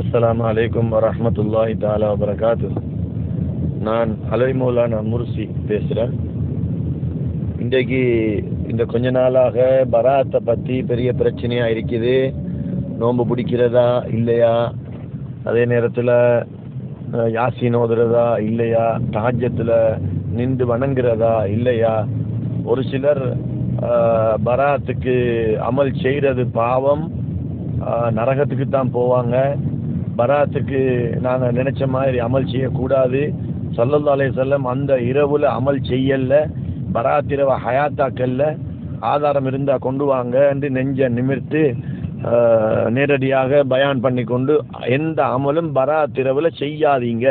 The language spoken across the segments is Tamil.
அஸ்லாம் அலைக்கும் வரமத்துல்லாஹி தாலா வரகாத்து நான் அலைமௌலானா முர்சி பேசுகிறேன் இன்றைக்கு இந்த கொஞ்ச நாளாக பராத்தை பற்றி பெரிய பிரச்சனையாக இருக்குது. நோன்பு பிடிக்கிறதா இல்லையா? அதே நேரத்தில் யாசி நோதுறதா இல்லையா? தாஜத்தில் நின்று வணங்குறதா இல்லையா? ஒரு சிலர் பராத்துக்கு அமல் செய்கிறது பாவம். நரகத்துக்கு தான் போவாங்க. பராத்துக்கு நாங்கள் நினச்ச மாதிரி அமல் செய்யக்கூடாது. சல்லல்லா அலைஹி அந்த இரவில் அமல் செய்யல. பராத் இரவை ஹயாத்தாக்கல்ல. ஆதாரம் இருந்தால் கொண்டு வாங்க என்று நெஞ்ச நிமிர்த்து நேரடியாக பயான் பண்ணி கொண்டு எந்த அமலும் பராத் செய்யாதீங்க.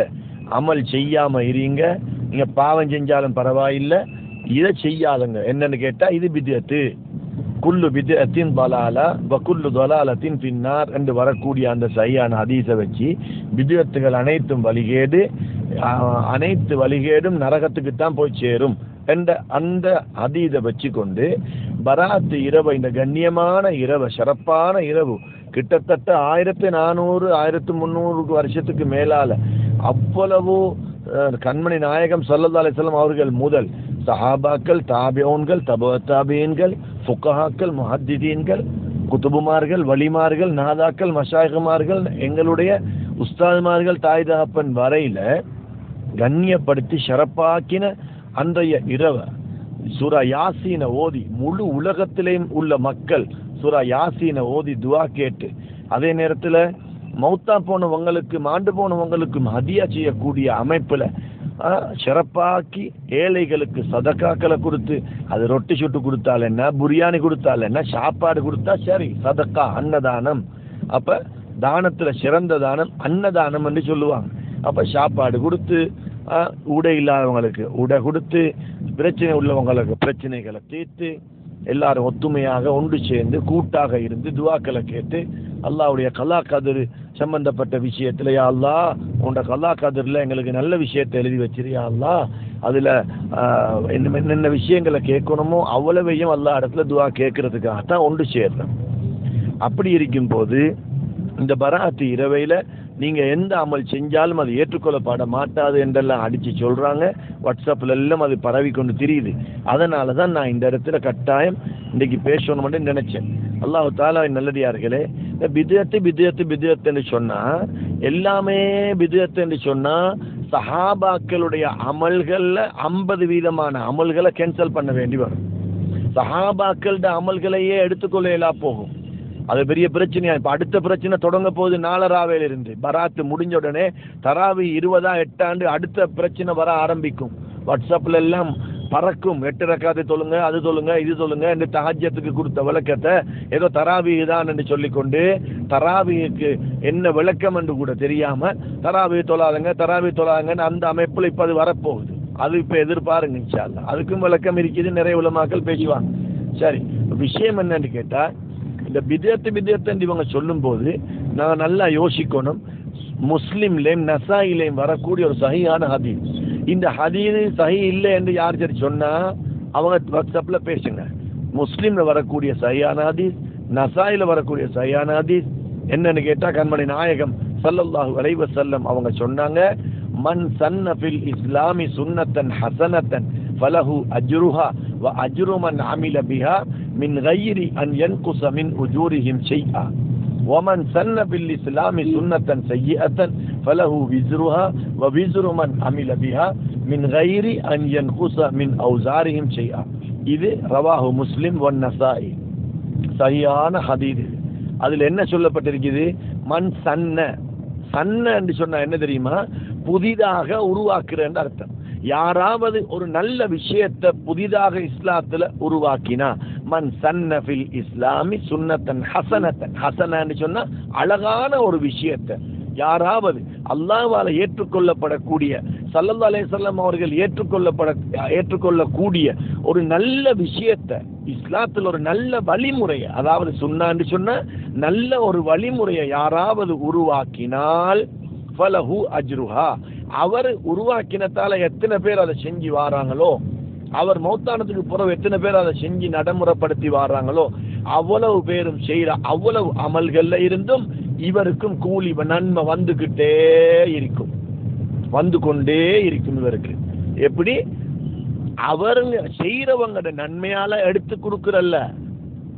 அமல் செய்யாமல் இருங்க. நீங்கள் பாவம் செஞ்சாலும் பரவாயில்லை. இதை செய்யாதுங்க. என்னன்னு கேட்டால் இது பித்தியத்து குல்லு பித்யத்தின் பலால வ குல்லு தொலாலத்தின் பின்னார் என்று வரக்கூடிய அந்த சரியான ஹதீஸை வச்சு பித்யத்துகள் அனைத்தும் வழிகேடு அனைத்து வழிகேடும் நரகத்துக்கு தான் போய் சேரும் என்ற அந்த அதீதை வச்சு கொண்டு பராத்து இரவு இந்த கண்ணியமான இரவு சிறப்பான இரவு கிட்டத்தட்ட ஆயிரத்தி நானூறு ஆயிரத்தி முந்நூறு வருஷத்துக்கு மேலால அவ்வளவு கண்மணி நாயகம் சல்லல்லா அலிஸ்லாம் அவர்கள் முதல் சஹாபாக்கள் தாபியோன்கள் தப தாபியன்கள் ஃபுக்கஹாக்கள் முஹத்திதீன்கள் குத்துபுமார்கள் வலிமார்கள் நாதாக்கள் மஷாயகுமார்கள் எங்களுடைய உஸ்தாதுமார்கள் தாய் தகப்பன் வரையில் கண்ணியப்படுத்தி சிறப்பாக்கின அன்றைய இரவை சூரா யாசீனை ஓதி முழு உலகத்திலேயும் உள்ள மக்கள் சூரா யாசீனை ஓதி துவா கேட்டு அதே நேரத்தில் மௌத்தா போனவங்களுக்கும் ஆண்டு போனவங்களுக்கும் ஹதியா செய்யக்கூடிய அமைப்பில் சிறப்பாக்கி ஏழைகளுக்கு சதக்காக்களை கொடுத்து அது ரொட்டி சுட்டு கொடுத்தால் என்ன? பிரியாணி கொடுத்தால் என்ன? சாப்பாடு கொடுத்தா சரி சதக்கா அன்னதானம். அப்போ தானத்தில் சிறந்த தானம் அன்னதானம் என்று சொல்லுவாங்க. அப்போ சாப்பாடு கொடுத்து ஆ, உடை இல்லாதவங்களுக்கு உடை கொடுத்து பிரச்சனை உள்ளவங்களுக்கு பிரச்சனைகளை தீர்த்து எல்லாரும் ஒத்துமையாக ஒன்று சேர்ந்து கூட்டாக இருந்து துவாக்களை கேட்டு அல்லாவுடைய கலா கதிர் சம்பந்தப்பட்ட விஷயத்தில் யாழ்லா அல்லாஹ் உன்னோட கதிரில் எங்களுக்கு நல்ல விஷயத்தை எழுதி வச்சிருயா அதில் என்ன என்னென்ன விஷயங்களை கேட்கணுமோ அவ்வளவையும் எல்லா இடத்துல துவா கேட்கறதுக்காக தான் ஒன்று சேர்றோம். அப்படி இருக்கும்போது இந்த பராத்து இரவையில் நீங்கள் எந்த அமல் செஞ்சாலும் அது ஏற்றுக்கொள்ளப்பட மாட்டாது என்றெல்லாம் அடித்து சொல்கிறாங்க வாட்ஸ்அப்பில் எல்லாம் அது பரவி கொண்டு தெரியுது. அதனால தான் நான் இந்த இடத்துல கட்டாயம் இன்றைக்கி பேசணும் மட்டும் நினச்சேன். அல்லாஹு தாலா நல்லடியார்களே இந்த பிதுயத்து பிதுயத்து பிதுயத்துன்னு சொன்னா எல்லாமே பிதுயத்து என்று சொன்னா சஹாபாக்களுடைய அமல்கள்ல ஐம்பது வீதமான அமல்களை கேன்சல் பண்ண வேண்டி வரும். சஹாபாக்களோட அமல்களையே எடுத்துக்கொள்ள போகும். அது பெரிய பிரச்சனையா? இப்போ அடுத்த பிரச்சனை தொடங்க போகுது நாலராவையில இருந்து பராத்து முடிஞ்ச உடனே தராவி இருபதா எட்டாண்டு அடுத்த பிரச்சனை வர ஆரம்பிக்கும். வாட்ஸ்அப்ல எல்லாம் பறக்கும். எட்டு ரக்காத்தை தொழுங்க அது தொழுங்க இது தொழுங்க என்று தஹஜத்துக்கு கொடுத்த விளக்கத்தை ஏதோ தராவி தான் என்று சொல்லிக்கொண்டு தராவிக்கு என்ன விளக்கம் என்று கூட தெரியாம தராவி தொழாதுங்க தராவி தொழாதுங்கன்னு அந்த அமைப்பில் இப்ப அது வரப்போகுது. அது இப்ப எதிர்பாருங்க இன்ஷா அதுக்கும் விளக்கம் இருக்குது நிறைய உலமாக்கள் பேசுவாங்க. சரி விஷயம் என்னன்னு கேட்டா இந்த பிதத்து பிதத்து இவங்க சொல்லும்போது நான் நல்லா யோசிக்கணும். முஸ்லீம்லேயும் நசாயிலையும் வரக்கூடிய ஒரு சகியான ஹதீஸ். இந்த ஹதீது சஹி இல்லை என்று யார் சரி சொன்னால் அவங்க வாட்ஸ்அப்பில் பேசுங்க. முஸ்லீமில் வரக்கூடிய சஹியான ஹதீஸ் நசாயில் வரக்கூடிய சஹியான ஹதீஸ் என்னென்னு கேட்டால் கண்மணி நாயகம் சல்லல்லாஹு வரைவ செல்லம் அவங்க சொன்னாங்க மன் சன்னஃபில் இஸ்லாமி சுன்னத்தன் ஹசனத்தன் ஃபலஹு அஜ்ருஹா வ அஜ்ருமன் அமில பிஹா மின் கயிரி அன் என் குசமின் உஜூரிஹிம் செய்யா ஒமன் சன்ன பில் இஸ்லாமி சுன்னத்தன் செய்யத்தன் ஃபலஹு விஸ்ருஹா வ விஸ்ரு மன் அமில பிஹா மின் கைரி அன் என் குச மின் அவுசாரியும் செய்யா இது ரவாஹு முஸ்லிம் ஒன் நசாயி சரியான ஹதீது அதில் என்ன சொல்லப்பட்டிருக்குது மண் சன்ன. சன்ன என்று சொன்னால் என்ன தெரியுமா? புதிதாக உருவாக்குறேன்னு அர்த்தம். யாராவது ஒரு நல்ல விஷயத்தை புதிதாக இஸ்லாத்தில் உருவாக்கினா மன் சன்னஃபில் இஸ்லாமி சுன்னத்தன் ஹசனத்தன். ஹசனன்னு சொன்னால் அழகான ஒரு விஷயத்தை. யாராவது அல்லாவால் ஏற்றுக்கொள்ளப்படக்கூடிய சல்லல்லா அலைஹிஸ்ஸலாம் அவர்கள் ஏற்றுக்கொள்ளப்பட ஏற்றுக்கொள்ளக்கூடிய ஒரு நல்ல விஷயத்தை இஸ்லாத்தில் ஒரு நல்ல வழிமுறையை அதாவது சுன்னான்னு சொன்னால் நல்ல ஒரு வழிமுறையை யாராவது உருவாக்கினால் ஃபலஹு அஜ்ருஹா. அவர் உருவாக்கினத்தால் எத்தனை பேர் அதை செஞ்சு வாராங்களோ? அவர் மௌத்தானத்துக்கு பிறகு எத்தனை பேர் அதை செஞ்சு நடைமுறைப்படுத்தி வர்றாங்களோ அவ்வளவு பேரும் செய்கிற அவ்வளவு அமல்களில் இருந்தும் இவருக்கும் கூலி நன்மை வந்துக்கிட்டே இருக்கும். வந்து கொண்டே இருக்கும் இவருக்கு. எப்படி? அவருங்க செய்கிறவங்கட நன்மையால எடுத்து கொடுக்குறல்ல.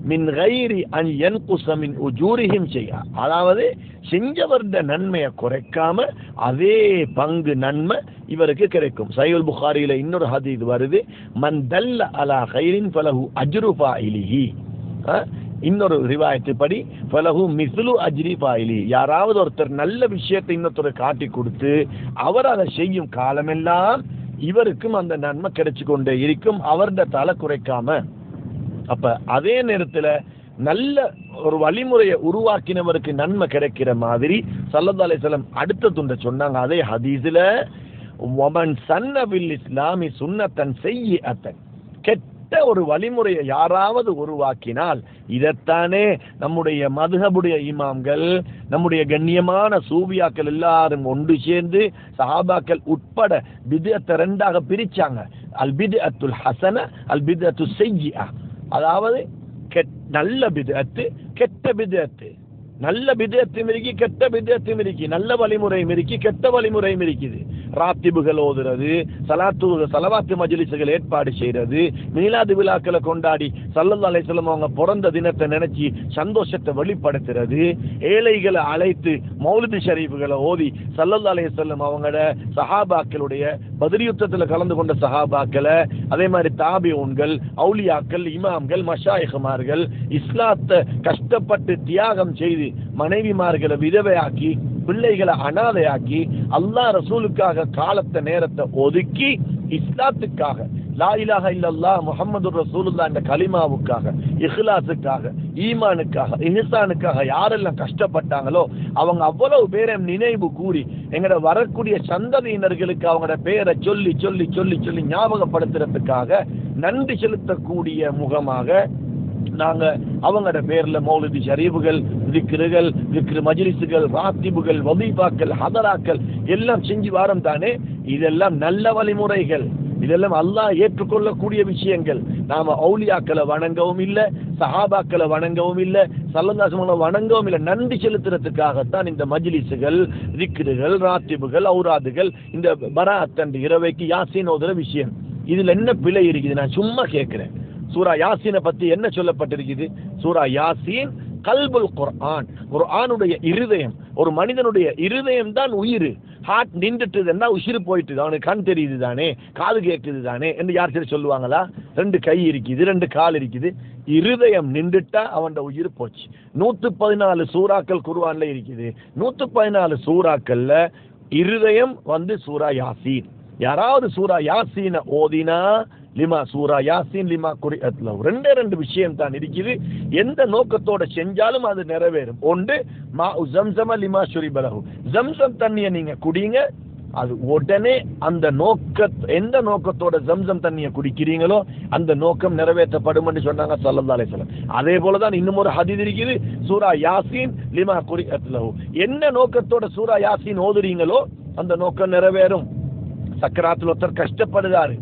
மின் கைரி அன் என் குசமின் உஜூரிஹிம் செய்யா. அதாவது செஞ்சவர்த நன்மையை குறைக்காம அதே பங்கு நன்மை இவருக்கு கிடைக்கும். சையுல் புகாரியில இன்னொரு ஹதீஸ் வருது மன் தல்ல அலா ஹைரின் பலஹு அஜ்ருபா இலிஹி இன்னொரு ரிவாயத்து படி ஃபலஹு மிஸ்லு அஜ்ரி பாயிலி யாராவது ஒருத்தர் நல்ல விஷயத்தை இன்னொருத்தர் காட்டி கொடுத்து அவர் அதை செய்யும் காலமெல்லாம் இவருக்கும் அந்த நன்மை கிடைச்சு கொண்டே இருக்கும் அவருடைய தலை குறைக்காம. அப்ப அதே நேரத்துல நல்ல ஒரு வழிமுறையை உருவாக்கினவருக்கு நன்மை கிடைக்கிற மாதிரி சல்லத் அலிசலம் அடுத்த துண்டை சொன்னாங்க. அதே ஹதீஸ்ல ஒமன் சன்னவில் இஸ்லாமி சுன்னத்தன் செய்ய அத்தன் கெட்ட ஒரு வழிமுறையை யாராவது உருவாக்கினால் இதைத்தானே நம்முடைய மதுகபுடைய இமாம்கள் நம்முடைய கண்ணியமான சூபியாக்கள் எல்லாரும் ஒன்று சேர்ந்து சஹாபாக்கள் உட்பட பிதத்தை ரெண்டாக பிரிச்சாங்க. அல்பிது அத்துல் ஹசன அல் அத்துல் அத்து செய்யா அதாவது கெட் நல்ல பிதத்து கெட்ட பிதத்து. நல்ல பிதத்தும் இருக்கு கெட்ட பிதத்தும் இருக்கு நல்ல வழிமுறையும் இருக்கு கெட்ட வழிமுறையும் இருக்குது ராத்திபுகள் ஓதுறது சலாத்து சலவாத்து மஜிலிசுகள் ஏற்பாடு செய்யறது மீலாது விழாக்களை கொண்டாடி சல்லல்லா அலைஹிஸ்ஸலாம் அவங்க பிறந்த தினத்தை நினைச்சு சந்தோஷத்தை வெளிப்படுத்துறது. ஏழைகளை அழைத்து மௌலிது ஷரீஃபுகளை ஓதி சல்லல்லா செல்லும் அவங்களோட சஹாபாக்களுடைய பதில் யுத்தத்தில் கலந்து கொண்ட சஹாபாக்களை அதே மாதிரி தாபியூன்கள் அவுலியாக்கள் இமாம்கள் மஷாயகுமார்கள் இஸ்லாத்தை கஷ்டப்பட்டு தியாகம் செய்து மனைவிமார்களை விதவையாக்கி பிள்ளைகளை அனாதையாக்கி அல்லாஹ் ரசூலுக்காக காலத்தை நேரத்தை ஒதுக்கி இஸ்லாத்துக்காக லாயிலாக இல்லல்லா முகமது ரசூலுல்லா இந்த என்ற கலிமாவுக்காக இஹ்லாஸுக்காக ஈமானுக்காக இஹ்சானுக்காக யாரெல்லாம் கஷ்டப்பட்டாங்களோ அவங்க அவ்வளவு பேரை நினைவு கூறி எங்கட வரக்கூடிய சந்ததியினர்களுக்கு அவங்களோட பேரை சொல்லி சொல்லி சொல்லி சொல்லி ஞாபகப்படுத்துறதுக்காக நன்றி செலுத்தக்கூடிய முகமாக நாங்க அவங்களோட பேர்ல மௌலிதி ஷரீஃபுகள் திக்ருகள் திக்ரு மஜ்லிஸுகள் வாத்திபுகள் வதீபாக்கள் ஹதராக்கள் எல்லாம் செஞ்சு வாரம் தானே? இதெல்லாம் நல்ல வழிமுறைகள். இதெல்லாம் அல்லாஹ் ஏற்றுக்கொள்ளக்கூடிய விஷயங்கள். நாம அவுலியாக்களை வணங்கவும் இல்லை சஹாபாக்களை வணங்கவும் இல்லை சல்லந்தாசமங்களை வணங்கவும் இல்லை. நன்றி செலுத்துறதுக்காகத்தான் இந்த மஜ்லிஸுகள் திக்ருகள் ராத்திபுகள் ஔராதுகள் இந்த பராத்தன் இரவைக்கு யாசின் ஓதுற விஷயம். இதுல என்ன பிழை இருக்குது? நான் சும்மா கேட்கிறேன். சூரா யாசீனை பத்தி என்ன சொல்லப்பட்டிருக்குது? சூரா யாசீன் கல்புல் குர்ஆன். குர்ஆனுடைய இருதயம் ஒரு மனிதனுடைய இருதயம் தான் உயிர். ஹார்ட் நின்றுட்டுதுன்னா உயிர் போயிட்டு அவனுக்கு கண் தெரியுது தானே? காது கேட்குது தானே? என்று யார் சரி சொல்லுவாங்களா? ரெண்டு கை இருக்குது ரெண்டு கால் இருக்குது. இருதயம் நின்றுட்டா அவன் உயிர் போச்சு. நூற்று பதினாலு சூறாக்கள் குருவான்ல இருக்குது. நூற்று பதினாலு சூறாக்கள்ல இருதயம் வந்து சூரா யாசீன். யாராவது சூரா யாசீனை ஓதினா லிமா சூரா யாசின் லிமா குறிஅத்ல ரெண்டே ரெண்டு விஷயம் தான் இருக்குது. எந்த நோக்கத்தோட செஞ்சாலும் அது நிறைவேறும். ஒன்று மா ஜம்சம லிமா ஷுரிபலஹு ஜம்சம் தண்ணியை நீங்க குடிங்க. அது உடனே அந்த நோக்க எந்த நோக்கத்தோட ஜம்சம் தண்ணியை குடிக்கிறீங்களோ அந்த நோக்கம் நிறைவேற்றப்படும் என்று சொன்னாங்க சல்லல்லா அலைஹிஸ்ஸலாம் அதே போல தான் இன்னும் ஒரு ஹதீஸ் இருக்குது. சூரா யாசீன் லிமா குறிஅத்லஹு என்ன நோக்கத்தோட சூரா யாசீன் ஓதுறீங்களோ அந்த நோக்கம் நிறைவேறும். சக்கராத்தில் ஒருத்தர் கஷ்டப்படுதாரு.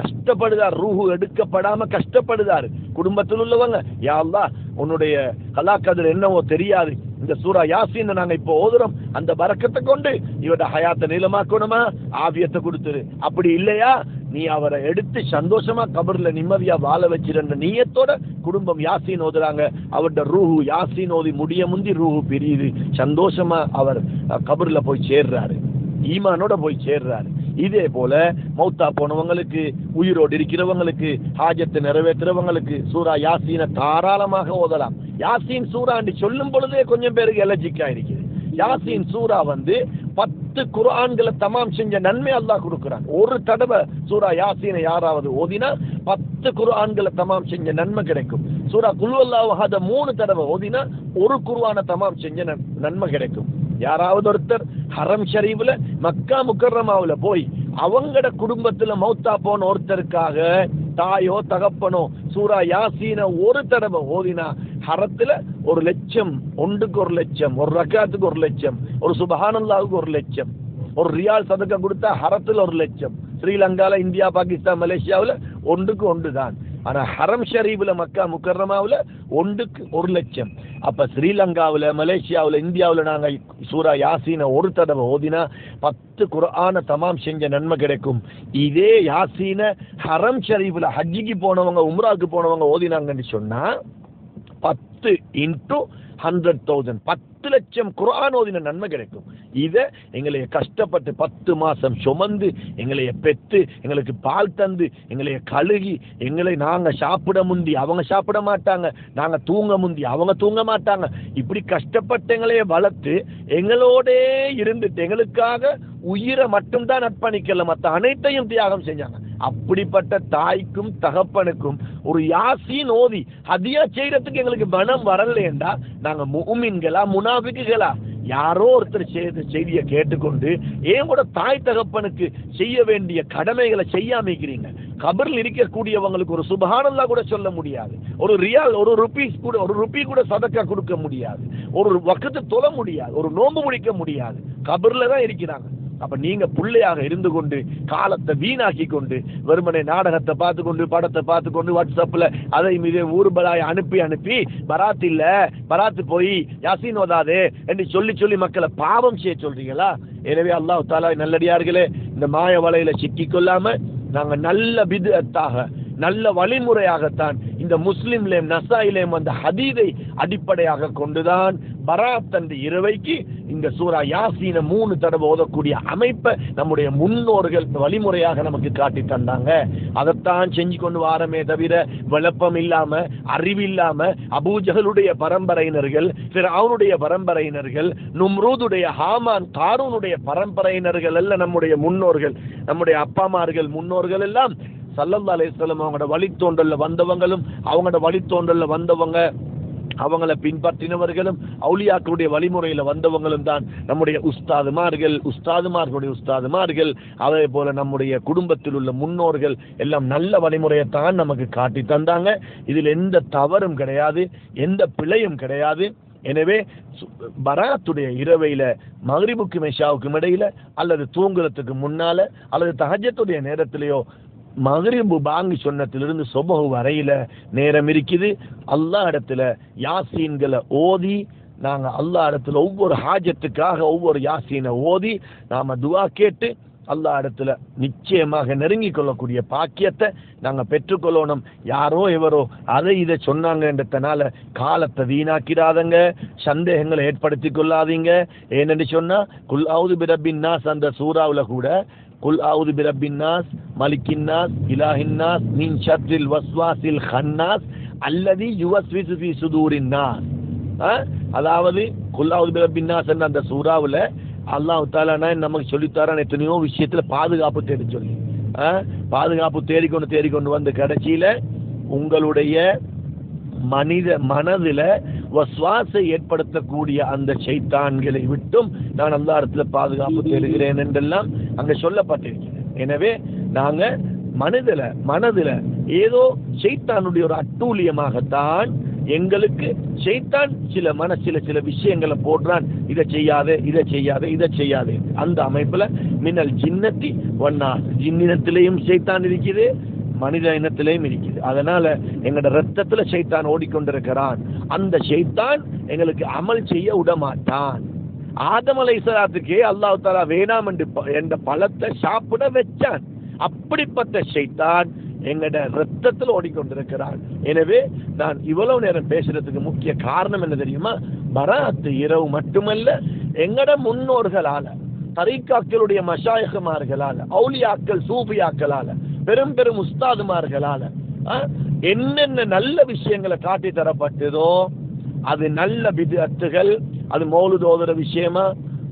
கஷ்டப்படுதார் ரூஹு எடுக்கப்படாம கஷ்டப்படுதார். குடும்பத்தில் உள்ளவங்க யாழ்லா உன்னுடைய கலாக்கதிர் என்னவோ தெரியாது. இந்த சூரா யாசின்னு நாங்க இப்போ ஓதுறோம். அந்த பறக்கத்தை கொண்டு இவட ஹயாத்தை நீளமாக்கணுமா? ஆவியத்தை கொடுத்துரு. அப்படி இல்லையா? நீ அவரை எடுத்து சந்தோஷமா கபர்ல நிம்மதியா வாழ வச்சிருந்த நீயத்தோட குடும்பம் யாசின் ஓதுறாங்க. அவருடைய ரூஹு யாசின் ஓதி முடிய முந்தி ரூஹு பிரியுது. சந்தோஷமா அவர் கபர்ல போய் சேர்றாரு. ஈமானோட போய் சேர்றாரு. இதே போல மௌத்தா போனவங்களுக்கு உயிரோடு இருக்கிறவங்களுக்கு ஹாஜத்தை நிறைவேற்றுறவங்களுக்கு சூரா யாசீனை தாராளமாக ஓதலாம். யாசீன் சூறாண்டி சொல்லும் பொழுதே கொஞ்சம் பேருக்கு எலர்ஜிக்கா இருக்குது யாசீன் சூரா வந்து பத்து குரான்களை தமாம் செஞ்ச நன்மை அல்லாஹ் கொடுக்குறான். ஒரு தடவை சூரா யாசீனை யாராவது ஓதினா பத்து குரான்களை தமாம் செஞ்ச நன்மை கிடைக்கும். சூரா குல்வல்லாஹ் மூணு தடவை ஓதினா ஒரு குருவான தமாம் செஞ்ச நன்- நன்மை கிடைக்கும். யாராவது ஒருத்தர் ஹரம் ஷரீஃபில் மக்கா முக்கர்ரமாவுல போய் அவங்கட குடும்பத்துல மௌத்தா போன ஒருத்தருக்காக தாயோ தகப்பனோ சூரா யாசீன ஒரு தடவை ஓதினா ஹரத்துல ஒரு லட்சம் ஒன்றுக்கு ஒரு லட்சம் ஒரு ரக்காத்துக்கு ஒரு லட்சம் ஒரு சுபஹானல்லாவுக்கு ஒரு லட்சம் ஒரு ரியால் சதுக்கம் கொடுத்தா ஹரத்துல ஒரு லட்சம். ஸ்ரீலங்கால இந்தியா பாகிஸ்தான் மலேசியாவில் ஒன்றுக்கு ஒன்று தான் ஆனால் ஹரம் ஷரீஃபில் மக்கா முக்கர்ரமாவுல ஒன்றுக்கு ஒரு லட்சம். அப்போ ஸ்ரீலங்காவில் மலேசியாவில் இந்தியாவில் நாங்கள் சூரா யாசீனை ஒரு தடவை ஓதினா பத்து குரான தமாம் செஞ்ச நன்மை கிடைக்கும். இதே யாசீனை ஹரம் ஷரீஃபில் ஹஜ்ஜிக்கு போனவங்க உம்ராவுக்கு போனவங்க ஓதினாங்கன்னு சொன்னால் பத்து இன்ட்டு ஹண்ட்ரட் தௌசண்ட் பத்து லட்சம் குரான் ஓதின நன்மை கிடைக்கும். இதை எங்களைய கஷ்டப்பட்டு பத்து மாதம் சுமந்து எங்களைய பெத்து எங்களுக்கு பால் தந்து எங்களைய கழுகி எங்களை நாங்கள் சாப்பிட முந்தி அவங்க சாப்பிட மாட்டாங்க நாங்கள் தூங்க முந்தி அவங்க தூங்க மாட்டாங்க. இப்படி கஷ்டப்பட்டு எங்களைய வளர்த்து எங்களோடே இருந்துட்டு எங்களுக்காக உயிரை மட்டும்தான் அர்ப்பணிக்கல மற்ற அனைத்தையும் தியாகம் செஞ்சாங்க. அப்படிப்பட்ட தாய்க்கும் தகப்பனுக்கும் ஒரு யாசின் ஓதி ஹதியா செய்யறதுக்கு எங்களுக்கு மனம் வரலேண்டா நாங்க முமின்களா முனாபிக்குகளா யாரோ ஒருத்தர் செய்த செய்தியை கேட்டுக்கொண்டு ஏன் கூட தாய் தகப்பனுக்கு செய்ய வேண்டிய கடமைகளை செய்யாமிக்கிறீங்க கபரில் இருக்கக்கூடியவங்களுக்கு ஒரு சுபஹானல்லா கூட சொல்ல முடியாது. ஒரு ரியால் ஒரு ருபீஸ் கூட ஒரு ருபி கூட சதக்கா கொடுக்க முடியாது. ஒரு வக்கத்து தொல முடியாது. ஒரு நோன்பு முடிக்க முடியாது. கபர்ல தான் இருக்கிறாங்க. அப்ப நீங்க பிள்ளையாக இருந்து கொண்டு காலத்தை வீணாக்கி கொண்டு வெறுமனை நாடகத்தை பார்த்து கொண்டு படத்தை பார்த்து கொண்டு வாட்ஸ்அப்ல அதை மீது ஊர்பலாய் அனுப்பி அனுப்பி பராத் இல்ல பராத்து போய் யாசீன் ஓதாதே என்று சொல்லி சொல்லி மக்களை பாவம் செய்ய சொல்றீங்களா? எனவே அல்லாஹ் தாலா நல்லடியார்களே இந்த மாய வலையில சிக்கிக் கொள்ளாம நாங்க நல்ல விதத்தாக நல்ல வழிமுறையாகத்தான் இந்த முஸ்லிம்லேயும் நசாயிலேயும் அந்த ஹதீதை அடிப்படையாக கொண்டுதான் பராத் அந்த இரவைக்கு இந்த சூரா யாசீனை மூணு தடவை ஓதக்கூடிய அமைப்பை நம்முடைய முன்னோர்கள் வழிமுறையாக நமக்கு காட்டி தந்தாங்க. அதைத்தான் செஞ்சு கொண்டு வாரமே தவிர விளப்பம் இல்லாம அறிவில்லாம அபூஜகளுடைய பரம்பரையினர்கள் அவனுடைய பரம்பரையினர்கள் நும்ரூதுடைய ஹாமான் காரூனுடைய பரம்பரையினர்கள் அல்ல நம்முடைய முன்னோர்கள். நம்முடைய அப்பாமார்கள் முன்னோர்கள் எல்லாம் சல்லல்லா அலிஸ்லம் அவங்களோட வழித்தோன்றல்ல வந்தவங்களும் அவங்களோட வழித்தோன்றல்ல வந்தவங்க. அவங்களை பின்பற்றினவர்களும் அவுளியாக்களுடைய வழிமுறையில் வந்தவங்களும் தான் நம்முடைய உஸ்தாதுமார்கள் உஸ்தாதுமார்களுடைய உஸ்தாதுமார்கள். அதே போல நம்முடைய குடும்பத்தில் உள்ள முன்னோர்கள் எல்லாம் நல்ல வழிமுறையை தான் நமக்கு காட்டி தந்தாங்க. இதில் எந்த தவறும் கிடையாது எந்த பிழையும் கிடையாது. எனவே சு- பராத்துடைய இரவையில் மகரிபுக்கு மெஷாவுக்கும் இடையில அல்லது தூங்குறதுக்கு முன்னால அல்லது தகஜத்துடைய நேரத்திலேயோ மகரிபு பாங்கு சொன்னத்திலிருந்து சொபகு வரையில நேரம் இருக்குது. அல்லாஹ் இடத்துல யாசீன்களை ஓதி நாங்கள் அல்லா இடத்துல ஒவ்வொரு ஹாஜத்துக்காக ஒவ்வொரு யாசீனை ஓதி நாம துவா கேட்டு அல்லாஹ் இடத்துல நிச்சயமாக நெருங்கி கொள்ளக்கூடிய பாக்கியத்தை நாங்கள் பெற்றுக்கொள்ளணும். யாரோ எவரோ அதை இதை சொன்னாங்கன்றதுனால காலத்தை வீணாக்கிடாதங்க சந்தேகங்களை ஏற்படுத்தி கொள்ளாதீங்க. ஏனென்று சொன்னால் குல்லாவது பிரபின் நாஸ் அந்த சூறாவில் கூட குல் ஆவுது பிரபின் மலிக்கின்னாஸ் மலிக்கின் நாஸ் இலாஹின் நாஸ் மின் ஷர்ரில் வஸ்வாசில் ஹன்னாஸ் அல்லது யுவஸ்விசு ஃபி சுதூரின் ஆ? அதாவது குல்லாவது பிரபின்னாஸ் என்ற அந்த சூறாவில் அல்லாஹ் தாலானா நமக்கு சொல்லித்தாரான் எத்தனையோ விஷயத்தில் பாதுகாப்பு தேடி சொல்லி ஆ? பாதுகாப்பு தேடிக்கொண்டு தேடிக்கொண்டு வந்து கடைசியில் உங்களுடைய மனித மனதில் வஸ்வாச ஏற்படுத்தக்கூடிய அந்த சைத்தான்களை விட்டும் நான் அந்த இடத்துல பாதுகாப்பு தேடுகிறேன் என்றெல்லாம் அங்க சொல்லப்பட்டிருக்கிறது. எனவே நாங்க மனதுல மனதுல ஏதோ சைத்தானுடைய ஒரு அட்டூழியமாகத்தான் எங்களுக்கு சைத்தான் சில மனசில சில விஷயங்களை போடுறான். இதை செய்யாதே இதை செய்யாதே இதை செய்யாதே. அந்த அமைப்புல மின்னல் ஜின்னத்தி ஒன்னா ஜின்னினத்திலேயும் சைத்தான் இருக்குது மனித இனத்திலேயும் இருக்குது. அதனால எங்களோட ரத்தத்தில் சைத்தான் ஓடிக்கொண்டிருக்கிறான். அந்த சைத்தான் எங்களுக்கு அமல் செய்ய விடமாட்டான் ஆதமலை ஆதம் அலைசலாத்துக்கே அல்லாஹ் தாலா வேணாம் என்று ப- என்ற பழத்தை சாப்பிட வச்சான். அப்படிப்பட்ட சைத்தான் எங்கட ரத்தத்தில் ஓடிக்கொண்டிருக்கிறான். எனவே நான் இவ்வளவு நேரம் பேசுறதுக்கு முக்கிய காரணம் என்ன தெரியுமா? பராத்து இரவு மட்டுமல்ல எங்கட முன்னோர்களால தரீக்காக்களுடைய மஷாயகமார்களால அவுலியாக்கள் சூஃபியாக்களால பெரும் பெரும் உஸ்தாதுமார்களால ஆ, என்னென்ன நல்ல விஷயங்களை காட்டி தரப்பட்டதோ அது நல்ல பிதத்துகள் அது மௌலுதோதர விஷயமா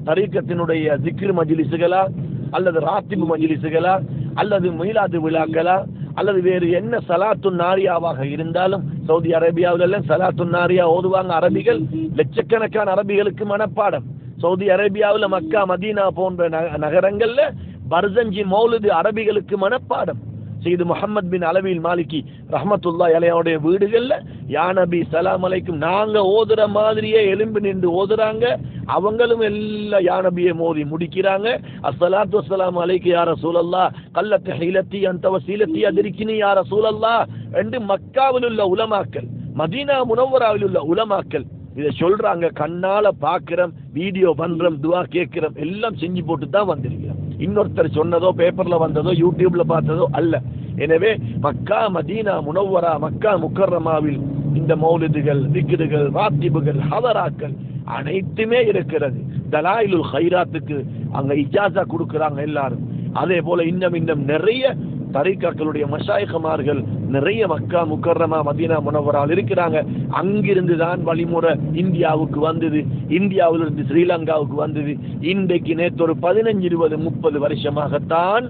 தரீக்கத்தினுடைய திக்ரு மஜிலிசுகளா அல்லது ராத்திபு மஜிலிசுகளா அல்லது மீலாது விழாக்களா அல்லது வேறு என்ன சலாத்து நாரியாவாக இருந்தாலும் சவுதி அரேபியாவுல எல்லாம் சலாத்து நாரியா ஓதுவாங்க அரபிகள் லட்சக்கணக்கான அரபிகளுக்கு மனப்பாடம். சவுதி அரேபியாவில் மக்கா மதீனா போன்ற நக- நகரங்கள்ல பர்சஞ்சி மௌலுது அரபிகளுக்கு மனப்பாடம். செய்து முகமது பின் அளவில் மாலிக்கி ரஹமத்துல்லா இலையாவுடைய வீடுகளில் யா நபி சலாம் அலைக்கும் நாங்கள் ஓதுற மாதிரியே எலும்பு நின்று ஓதுறாங்க. அவங்களும் எல்லாம் யா நபியை மோதி முடிக்கிறாங்க. அஸ்ஸலாத்து வஸ்ஸலாமு அலைக்கு யார சூழல்லா கல்லத்தை ஹீலத்தி அந்த சீலத்தி அதிரிக்கினி யார சூழல்லா என்று மக்காவில் உள்ள உலமாக்கல் மதீனா முனவராவில் உள்ள உலமாக்கல் இதை சொல்றாங்க. கண்ணால பாக்குறோம் வீடியோ பண்றோம் துவா கேட்கிறோம் எல்லாம் செஞ்சு போட்டு தான் வந்திருக்கிறோம். இன்னொருத்தர் சொன்னதோ பேப்பர்ல வந்ததோ யூடியூப்ல பார்த்ததோ அல்ல. எனவே மக்கா மதீனா முனவரா மக்கா முக்கர்ரமாவில் இந்த மௌலிதுகள் திக்ருகள் வாத்திபுகள் ஹவராக்கள் அனைத்துமே இருக்கிறது. தலாயிலுல் ஹைராத்துக்கு அங்க இஜாசா கொடுக்குறாங்க எல்லாரும். அதே போல இன்னும் இன்னும் நிறைய தரிகாக்களுடைய மஷாயகமார்கள் நிறைய மக்கா முக்கர்ரமா மதீனா முனவரால் இருக்கிறாங்க. அங்கிருந்து தான் வழிமுறை இந்தியாவுக்கு வந்தது. இந்தியாவிலிருந்து ஸ்ரீலங்காவுக்கு வந்தது. இன்றைக்கு நேற்று ஒரு பதினஞ்சு இருபது முப்பது வருஷமாகத்தான்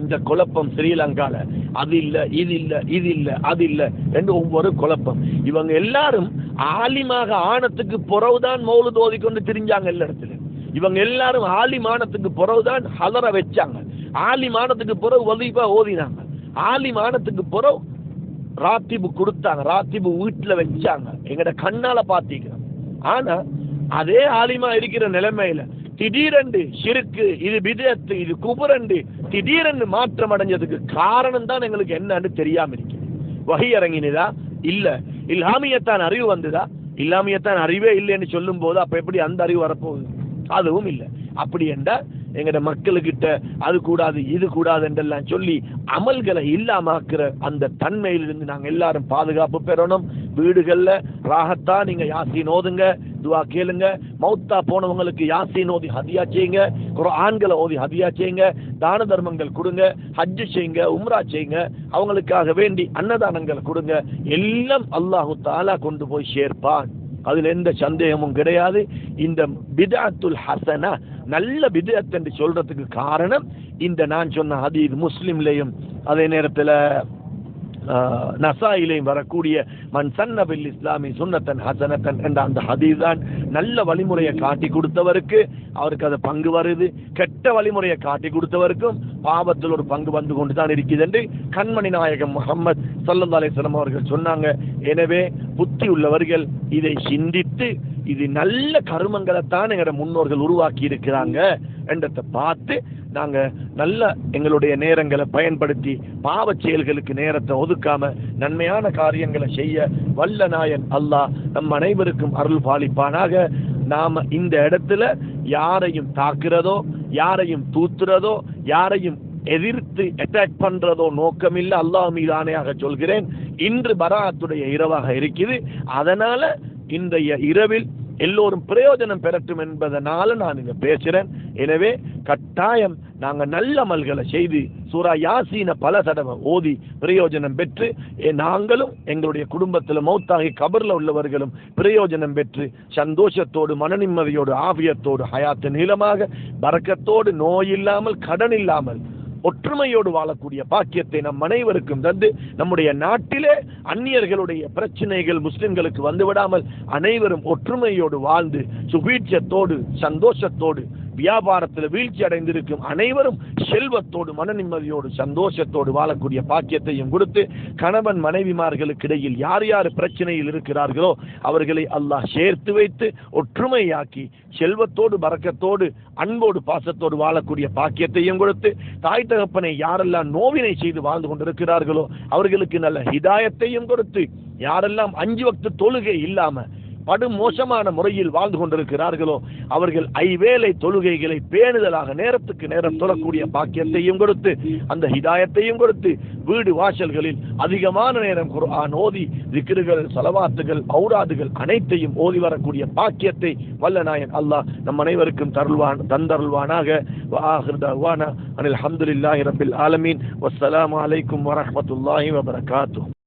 இந்த குழப்பம் ஸ்ரீலங்கால. அது இல்லை இது இல்லை இது இல்லை அது இல்லை. என்று ஒவ்வொரு குழப்பம். இவங்க எல்லாரும் ஆலிமாக ஆனத்துக்கு புறவுதான் மௌலுத் தோதிக்கொண்டு திரிஞ்சாங்க எல்லா இடத்துல இவங்க எல்லாரும் ஆலிமானத்துக்கு புறவுதான் ஹலர வச்சாங்க. ஆலிமானத்துக்கு புறவு வலிப்பா ஓதினாங்க. ஆலிமானத்துக்கு புறவு ராத்திபு கொடுத்தாங்க. ராத்திபு வீட்டில் வச்சாங்க. எங்கட கண்ணால பாத்தீங்க ஆனா அதே ஆலிமா இருக்கிற நிலைமையில திடீரென்று சிறுக்கு இது பிதத்து இது குபுரண்டு திடீரென்று மாற்றம் அடைஞ்சதுக்கு காரணம் தான் எங்களுக்கு என்னன்னு தெரியாம இருக்கு வகை இறங்கினதா? இல்ல. இல்லாமியத்தான் அறிவு வந்ததா? இல்லாமியத்தான் அறிவே இல்லைன்னு சொல்லும் போது அப்ப எப்படி அந்த அறிவு வரப்போகுது? அதுவும் இல்லை. அப்படி என்றால் எங்கட மக்களுக்கிட்ட அது கூடாது இது கூடாது என்றெல்லாம் சொல்லி அமல்களை இல்லாமாக்குற அந்த தன்மையிலிருந்து நாங்கள் எல்லாரும் பாதுகாப்பு பெறணும். வீடுகளில் ராகத்தா நீங்க யாசின் ஓதுங்க துவா கேளுங்க. மௌத்தா போனவங்களுக்கு யாசின் ஓதி ஹதியா செய்யுங்க. ஆண்களை ஓதி ஹதியா செய்யுங்க. தான தர்மங்கள் கொடுங்க. ஹஜ்ஜு செய்யுங்க உம்ரா செய்யுங்க. அவங்களுக்காக வேண்டி அன்னதானங்கள் கொடுங்க. எல்லாம் அல்லாஹு தாலா கொண்டு போய் சேர்ப்பான். அதில் எந்த சந்தேகமும் கிடையாது. இந்த பிதாத்துல் ஹசனா நல்ல பிதாத் என்று சொல்றதுக்கு காரணம் இந்த நான் சொன்ன ஹதீஸ் முஸ்லீம்லேயும் அதே நேரத்தில் நசாயிலையும் வரக்கூடிய மன் சன்னபில் இஸ்லாமி சுன்னத்தன் ஹசனத்தன் என்ற அந்த ஹதீஸ் தான் நல்ல வழிமுறையை காட்டி கொடுத்தவருக்கு அவருக்கு அது பங்கு வருது. கெட்ட வழிமுறையை காட்டி கொடுத்தவருக்கும் பாவத்தில் ஒரு பங்கு வந்து கொண்டு தான் இருக்குது என்று கண்மணி நாயகம் முகமது சல்லா அலிஸ்லாம் அவர்கள் சொன்னாங்க. எனவே புத்தி உள்ளவர்கள் இதை சிந்தித்து இது நல்ல கருமங்களைத்தான் எங்களோட முன்னோர்கள் உருவாக்கி இருக்கிறாங்க. என்றதை பார்த்து நாங்கள் நல்ல எங்களுடைய நேரங்களை பயன்படுத்தி பாவச் செயல்களுக்கு நேரத்தை ஒதுக்காம நன்மையான காரியங்களை செய்ய வல்ல நாயன் அல்லாஹ் நம் அனைவருக்கும் அருள் பாலிப்பானாக. நாம் இந்த இடத்துல யாரையும் தாக்குறதோ யாரையும் தூத்துறதோ யாரையும் எதிர்த்து அட்டாக் பண்றதோ நோக்கமில்லை. அல்லாஹ் மீது ஆணையாக சொல்கிறேன் இன்று பராத்துடைய இரவாக இருக்குது. அதனால இன்றைய இரவில் எல்லோரும் பிரயோஜனம் பெறட்டும் என்பதனால நான் இங்க பேசுறேன். எனவே கட்டாயம் நாங்க நல்ல அமல்களை செய்து சூரா யாசீன பல தடவை ஓதி பிரயோஜனம் பெற்று நாங்களும் எங்களுடைய குடும்பத்தில் மௌத்தாகி கபர்ல உள்ளவர்களும் பிரயோஜனம் பெற்று சந்தோஷத்தோடு மனநிம்மதியோடு ஆவியத்தோடு ஹயாத்து நீளமாக பறக்கத்தோடு நோய் இல்லாமல் கடன் இல்லாமல் ஒற்றுமையோடு வாழக்கூடிய பாக்கியத்தை நம் அனைவருக்கும் தந்து நம்முடைய நாட்டிலே அந்நியர்களுடைய பிரச்சனைகள் முஸ்லிம்களுக்கு வந்துவிடாமல் அனைவரும் ஒற்றுமையோடு வாழ்ந்து சுபீட்சத்தோடு சந்தோஷத்தோடு வியாபாரத்தில் வீழ்ச்சி அடைந்திருக்கும் அனைவரும் செல்வத்தோடு மன நிம்மதியோடு சந்தோஷத்தோடு வாழக்கூடிய பாக்கியத்தையும் கொடுத்து கணவன் மனைவிமார்களுக்கு இடையில் யார் யார் பிரச்சனையில் இருக்கிறார்களோ அவர்களை அல்லாஹ் சேர்த்து வைத்து ஒற்றுமையாக்கி செல்வத்தோடு பறக்கத்தோடு அன்போடு பாசத்தோடு வாழக்கூடிய பாக்கியத்தையும் கொடுத்து தாய் தகப்பனை யாரெல்லாம் நோவினை செய்து வாழ்ந்து கொண்டிருக்கிறார்களோ அவர்களுக்கு நல்ல ஹிதாயத்தையும் கொடுத்து யாரெல்லாம் அஞ்சு வக்து தொழுகை இல்லாமல் படு மோசமான முறையில் வாழ்ந்து கொண்டிருக்கிறார்களோ அவர்கள் ஐவேளை தொழுகைகளை பேணுதலாக நேரத்துக்கு நேரம் தொழக்கூடிய பாக்கியத்தையும் கொடுத்து அந்த ஹிதாயத்தையும் கொடுத்து வீடு வாசல்களில் அதிகமான நேரம் குர்ஆன் ஓதி விக்கிருகள் சலவாத்துகள் ஔராதுகள் அனைத்தையும் ஓதி வரக்கூடிய பாக்கியத்தை வல்ல நாயன் அல்லாஹ் நம் அனைவருக்கும் தருள்வான் தந்தருள்வானாக. வஆஹிர் அனில் ஹம்துலில்லாஹி ரப்பில் ஆலமீன். வஸ்ஸலாமு அலைக்கும் வரஹ்மத்துல்லாஹி வபரகாத்துஹு.